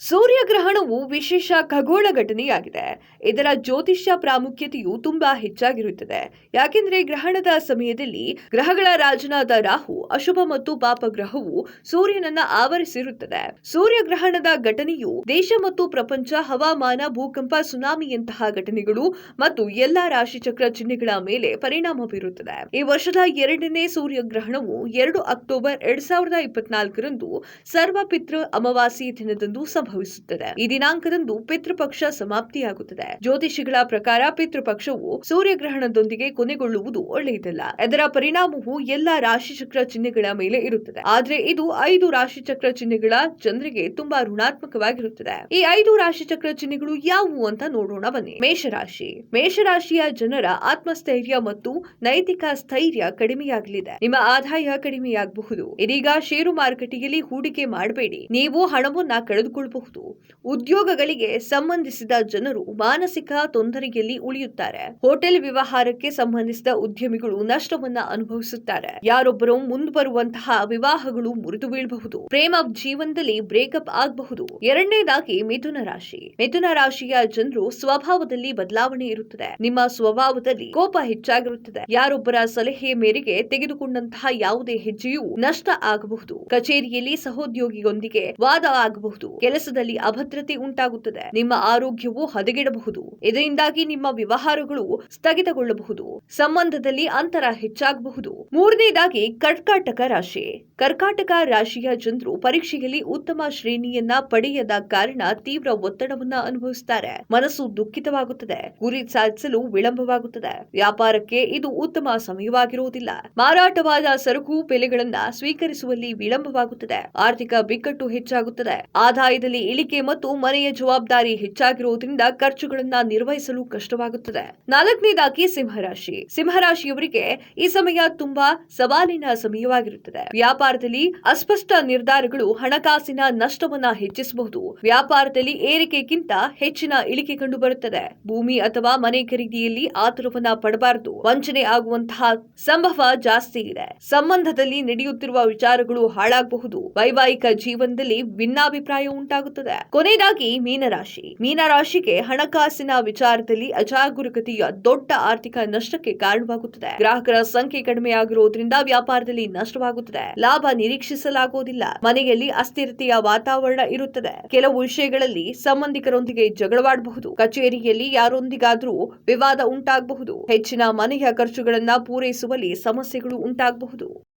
ಸೂರ್ಯಗ್ರಹಣವು ವಿಶೇಷ ಖಗೋಳ ಘಟನೆಯಾಗಿದೆ. ಇದರ ಜ್ಯೋತಿಷ್ಯ ಪ್ರಾಮುಖ್ಯತೆಯು ತುಂಬಾ ಹೆಚ್ಚಾಗಿರುತ್ತದೆ. ಯಾಕೆಂದ್ರೆ ಗ್ರಹಣದ ಸಮಯದಲ್ಲಿ ಗ್ರಹಗಳ ರಾಜನಾದ ರಾಹು, ಅಶುಭ ಮತ್ತು ಪಾಪ ಗ್ರಹವು ಸೂರ್ಯನನ್ನ ಆವರಿಸಿರುತ್ತದೆ. ಸೂರ್ಯಗ್ರಹಣದ ಘಟನೆಯು ದೇಶ ಮತ್ತು ಪ್ರಪಂಚ, ಹವಾಮಾನ, ಭೂಕಂಪ ಸುನಾಮಿಯಂತಹ ಘಟನೆಗಳು ಮತ್ತು ಎಲ್ಲಾ ರಾಶಿಚಕ್ರ ಚಿಹ್ನೆಗಳ ಮೇಲೆ ಪರಿಣಾಮ ಬೀರುತ್ತದೆ. ಈ ವರ್ಷದ ಎರಡನೇ ಸೂರ್ಯಗ್ರಹಣವು ಎರಡು ಅಕ್ಟೋಬರ್ ಎರಡ್ ಸಾವಿರದ ಇಪ್ಪತ್ನಾಲ್ಕರಂದು ಸರ್ವಪಿತೃ ಅಮಾವಾಸ್ಯ ದಿನದಂದು ಸಂಭವಿಸುತ್ತದೆ ಈ ದಿನಾಂಕದಂದು ಪಿತೃಪಕ್ಷ ಸಮಾಪ್ತಿಯಾಗುತ್ತದೆ. ಜ್ಯೋತಿಷಿಗಳ ಪ್ರಕಾರ ಪಿತೃಪಕ್ಷವು ಸೂರ್ಯಗ್ರಹಣದೊಂದಿಗೆ ಕೊನೆಗೊಳ್ಳುವುದು ಒಳ್ಳೆಯದಲ್ಲ. ಅದರ ಪರಿಣಾಮವು ಎಲ್ಲಾ ರಾಶಿಚಕ್ರ ಚಿಹ್ನೆಗಳ ಮೇಲೆ ಇರುತ್ತದೆ. ಆದ್ರೆ ಇದು ಐದು ರಾಶಿ ಚಕ್ರ ಚಿಹ್ನೆಗಳ ಜನರಿಗೆ ತುಂಬಾ ಋಣಾತ್ಮಕವಾಗಿರುತ್ತದೆ. ಈ ಐದು ರಾಶಿ ಚಕ್ರ ಚಿಹ್ನೆಗಳು ಯಾವುವು ಅಂತ ನೋಡೋಣ ಬನ್ನಿ. ಮೇಷರಾಶಿ. ಮೇಷರಾಶಿಯ ಜನರ ಆತ್ಮಸ್ಥೈರ್ಯ ಮತ್ತು ನೈತಿಕ ಸ್ಥೈರ್ಯ ಕಡಿಮೆಯಾಗಲಿದೆ. ನಿಮ್ಮ ಆದಾಯ ಕಡಿಮೆಯಾಗಬಹುದು. ಇದೀಗ ಷೇರು ಮಾರುಕಟ್ಟೆಯಲ್ಲಿ ಹೂಡಿಕೆ ಮಾಡಬೇಡಿ. ನೀವು ಹಣವನ್ನ ಕಳೆದುಕೊಳ್ಳಬಹುದು ಉದ್ಯೋಗಗಳಿಗೆ ಸಂಬಂಧಿಸಿದ ಜನರು ಮಾನಸಿಕ ತೊಂದರೆಯಲ್ಲಿ ಉಳಿಯುತ್ತಾರೆ. ಹೋಟೆಲ್ ವ್ಯವಹಾರಕ್ಕೆ ಸಂಬಂಧಿಸಿದ ಉದ್ಯಮಿಗಳು ನಷ್ಟವನ್ನ ಅನುಭವಿಸುತ್ತಾರೆ. ಯಾರೊಬ್ಬರು ಮುಂದುವರುವಂತಹ ವಿವಾಹಗಳು ಮುರಿದು ಬೀಳಬಹುದು. ಪ್ರೇಮ ಜೀವನದಲ್ಲಿ ಬ್ರೇಕಪ್ ಆಗಬಹುದು. ಎರಡನೇದಾಗಿ ಮಿಥುನ ರಾಶಿ. ಮಿಥುನ ರಾಶಿಯ ಜನರು ಸ್ವಭಾವದಲ್ಲಿ ಬದಲಾವಣೆ ಇರುತ್ತದೆ. ನಿಮ್ಮ ಸ್ವಭಾವದಲ್ಲಿ ಕೋಪ ಹೆಚ್ಚಾಗಿರುತ್ತದೆ. ಯಾರೊಬ್ಬರ ಸಲಹೆ ಮೇರೆಗೆ ತೆಗೆದುಕೊಂಡಂತಹ ಯಾವುದೇ ಹೆಜ್ಜೆಯೂ ನಷ್ಟ ಆಗಬಹುದು. ಕಚೇರಿಯಲ್ಲಿ ಸಹೋದ್ಯೋಗಿಯೊಂದಿಗೆ ವಾದ ಆಗಬಹುದು. ಕೆಲಸದಲ್ಲಿ ಅಭದ್ರತೆ ಉಂಟಾಗುತ್ತದೆ. ನಿಮ್ಮ ಆರೋಗ್ಯವು ಹದಗೆಡಬಹುದು. ಇದರಿಂದಾಗಿ ನಿಮ್ಮ ವ್ಯವಹಾರಗಳು ಸ್ಥಗಿತಗೊಳ್ಳಬಹುದು. ಸಂಬಂಧದಲ್ಲಿ ಅಂತರ ಹೆಚ್ಚಾಗಬಹುದು. ಮೂರನೇದಾಗಿ, ಕರ್ಕಾಟಕ ರಾಶಿ. ಕರ್ಕಾಟಕ ರಾಶಿಯ ಜನರು ಪರೀಕ್ಷೆಯಲ್ಲಿ ಉತ್ತಮ ಶ್ರೇಣಿಯನ್ನ ಪಡೆಯದ ಕಾರಣ ತೀವ್ರ ಒತ್ತಡವನ್ನ ಅನುಭವಿಸುತ್ತಾರೆ ಮನಸ್ಸು ದುಃಖಿತವಾಗುತ್ತದೆ. ಗುರಿ ಸಾಧಿಸಲು ವಿಳಂಬವಾಗುತ್ತದೆ. ವ್ಯಾಪಾರಕ್ಕೆ ಇದು ಉತ್ತಮ ಸಮಯವಾಗಿರುವುದಿಲ್ಲ. ಮಾರಾಟವಾದ ಸರಕು, ಬೆಲೆಗಳನ್ನ ಸ್ವೀಕರಿಸುವಲ್ಲಿ ವಿಳಂಬವಾಗುತ್ತದೆ. ಆರ್ಥಿಕ ಬಿಕ್ಕಟ್ಟು ಹೆಚ್ಚಾಗುತ್ತದೆ. ಆದಾಯದಲ್ಲಿ ಇಳಿಕೆ ಮತ್ತು ಮನೆಯ ಜವಾಬ್ದಾರಿ ಹೆಚ್ಚಾಗಿರುವುದರಿಂದ ಖರ್ಚುಗಳನ್ನ ನಿರ್ವಹಿಸಲು ಕಷ್ಟವಾಗುತ್ತದೆ. ನಾಲ್ಕನೇದಾಗಿ ಸಿಂಹರಾಶಿ. ಸಿಂಹರಾಶಿಯವರಿಗೆ ಈ ಸಮಯ ತುಂಬಾ ಸವಾಲಿನ ಸಮಯವಾಗಿರುತ್ತದೆ. ವ್ಯಾಪಾರದಲ್ಲಿ ಅಸ್ಪಷ್ಟ ನಿರ್ಧಾರಗಳು ಹಣಕಾಸಿನ ನಷ್ಟವನ್ನ ಹೆಚ್ಚಿಸಬಹುದು. ವ್ಯಾಪಾರದಲ್ಲಿ ಏರಿಕೆಗಿಂತ ಹೆಚ್ಚಿನ ಇಳಿಕೆ ಕಂಡು ಬರುತ್ತದೆ ಭೂಮಿ ಅಥವಾ ಮನೆ ಖರೀದಿಯಲ್ಲಿ ಆತುರವನ್ನ ಪಡಬಾರದು. ವಂಚನೆ ಆಗುವಂತಹ ಸಂಭವ ಜಾಸ್ತಿ ಇದೆ. ಸಂಬಂಧದಲ್ಲಿ ನಡೆಯುತ್ತಿರುವ ವಿಚಾರಗಳು ಹಾಳಾಗಬಹುದು. ವೈವಾಹಿಕ ಜೀವನದಲ್ಲಿ ಭಿನ್ನಾಭಿಪ್ರಾಯ ಉಂಟಾಗುತ್ತದೆ ಕೊನೆಯದಾಗಿ ಮೀನರಾಶಿ. ಮೀನರಾಶಿಗೆ ಹಣಕಾಸಿನ ವಿಚಾರದಲ್ಲಿ ಅಜಾಗರೂಕತೆಯ ದೊಡ್ಡ ಆರ್ಥಿಕ ನಷ್ಟಕ್ಕೆ ಕಾರಣವಾಗುತ್ತದೆ. ಗ್ರಾಹಕರ ಸಂಖ್ಯೆ ಕಡಿಮೆಯಾಗಿರುವುದರಿಂದ ವ್ಯಾಪಾರದಲ್ಲಿ ನಷ್ಟವಾಗುತ್ತದೆ. ಲಾಭ ನಿರೀಕ್ಷಿಸಲಾಗುವುದಿಲ್ಲ. ಮನೆಯಲ್ಲಿ ಅಸ್ಥಿರತೆಯ ವಾತಾವರಣ ಇರುತ್ತದೆ. ಕೆಲವು ವಿಷಯಗಳಲ್ಲಿ ಸಂಬಂಧಿಕರೊಂದಿಗೆ ಜಗಳವಾಡಬಹುದು. ಕಚೇರಿಯಲ್ಲಿ ಯಾರೊಂದಿಗಾದರೂ ವಿವಾದ ಉಂಟಾಗಬಹುದು. ಹೆಚ್ಚಿನ ಮನೆಯ ಖರ್ಚುಗಳನ್ನ ಪೂರೈಸುವಲ್ಲಿ ಸಮಸ್ಯೆಗಳು ಉಂಟಾಗಬಹುದು.